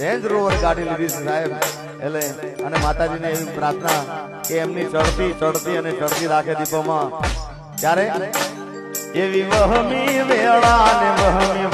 Range rover ગાડી લીધી છે સાહેબ. એટલે અને માતાજીને એવી પ્રાર્થના કે એમની ચડતી ચડતી અને ચડતી રાખે દીપોમાં. ત્યારે એવી વહમી વેળા ને વહમી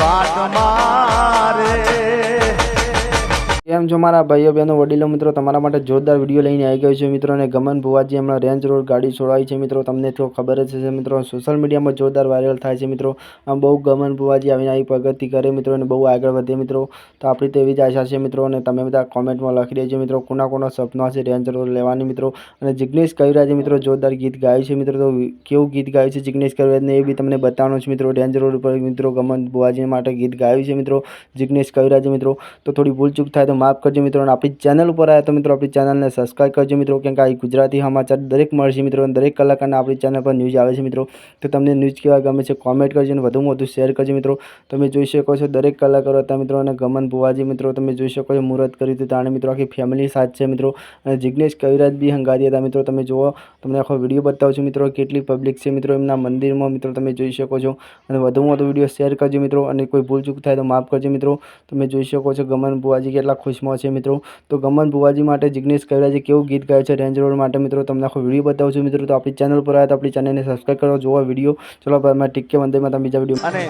કેમ છો મારા ભાઈઓ, બહેનો, વડીલો, મિત્રો? તમારા માટે જોરદાર વીડિયો લઈને આવી ગયો છે મિત્રો. અને ગમન ભુવાજી હમણાં રેન્જ રોડ ગાડી છોડાવી છે મિત્રો. તમને તો ખબર જ છે મિત્રો સોશિયલ મીડિયામાં જોરદાર વાયરલ થાય છે મિત્રો. આમ બહુ ગમન ભુવાજી આવીને આવી પ્રગતિ કરે મિત્રો અને બહુ આગળ વધે મિત્રો. તો આપણી તો એવી જ આશા છે મિત્રો. અને તમે બધા કોમેન્ટમાં લખી દેજો મિત્રો, કોના કોના સપના છે રેન્જ રોડ લેવાની મિત્રો. અને જિગ્નેશ કવિરાજે મિત્રો જોરદાર ગીત ગાયું છે મિત્રો. તો કેવું ગીત ગાયું છે જિગ્નેશ કવિરાજને એ બી તમને બતાવવાનું છે મિત્રો. રેન્જ રોડ ઉપર મિત્રો ગમન ભુવાજી માટે ગીત ગાયું છે મિત્રો જિગ્નેશ કવિરાજે મિત્રો. તો થોડી ભૂલચૂક થાય તો માફ કરજો મિત્રો અને આપણી ચેનલ ઉપર આવ્યા તો મિત્રો આપણી ચેનલને સબસ્ક્રાઈબ કરજો મિત્રો. કેમ કે આ ગુજરાતી સમાચાર દરેક મળશે મિત્રો અને દરેક કલાકારના આપણી ચેનલ પર ન્યૂઝ આવે છે મિત્રો. તો તમને ન્યૂઝ કેવા ગમે છે કોમેન્ટ કરજો અને વધુમાં વધુ શેર કરજો મિત્રો. તમે જોઈ શકો છો દરેક કલાકારો હતા મિત્રો અને ગમન ભુવાજી મિત્રો. તમે જોઈ શકો છો મુહૂર્ત કર્યું હતું તાણે મિત્રો. આખી ફેમિલી સાથ છે મિત્રો. અને જિગ્નેશ કવિરાજ બી હંગારી હતા મિત્રો. તમે જુઓ, તમને આખો વીડિયો બતાવું છું મિત્રો. કેટલી પબ્લિક છે મિત્રો એમના મંદિરમાં મિત્રો. તમે જોઈ શકો છો. અને વધુમાં વધુ વીડિયો શેર કરજો મિત્રો. અને કોઈ ભૂલ ચૂક થાય તો માફ કરજો મિત્રો. તમે જોઈ શકો છો ગમન ભુવાજી કેટલા ખુશમાં છે મિત્રો. તો ગમન ભુવાજી માટે જિગ્નેશ કવિરાજે કેવું ગીત ગાયું છે રેન્જ રોડ માટે મિત્રો તમને આખો વીડિયો બતાવું છું મિત્રો. તો આપણી ચેનલ પર આવ્યા તો આપણી ચેનલને સબસ્ક્રાઈબ કરો જોવા વીડિયો. ચલો ભાઈ ટીકે વંદેમાં તમે બીજા વીડિયો અને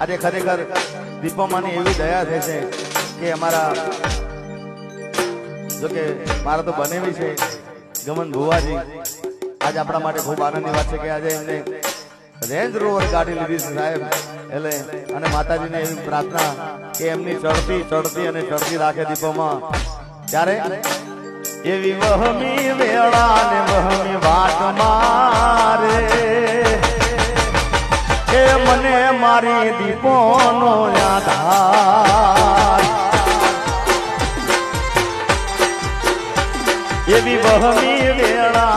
આજે ખરેખર દીપોમાંની એવી દયા છે કે અમારા જો કે મારા તો બનેવી છે ગમન ભુવાજી. આજે આપણા માટે ખૂબ આનંદની વાત છે કે આજે એમને રેન્જ રોવર ગાડી લીધી સાહેબ. એટલે અને માતાજીને એવી પ્રાર્થના કે એમની ચડતી ચડતી અને ચડતી રાખે દીપોમાં. ત્યારે એવી વહમી વેળા ને વહમી વાત મારે. એ મને મારી દીપોનો આધાર એવી વહમી વેળા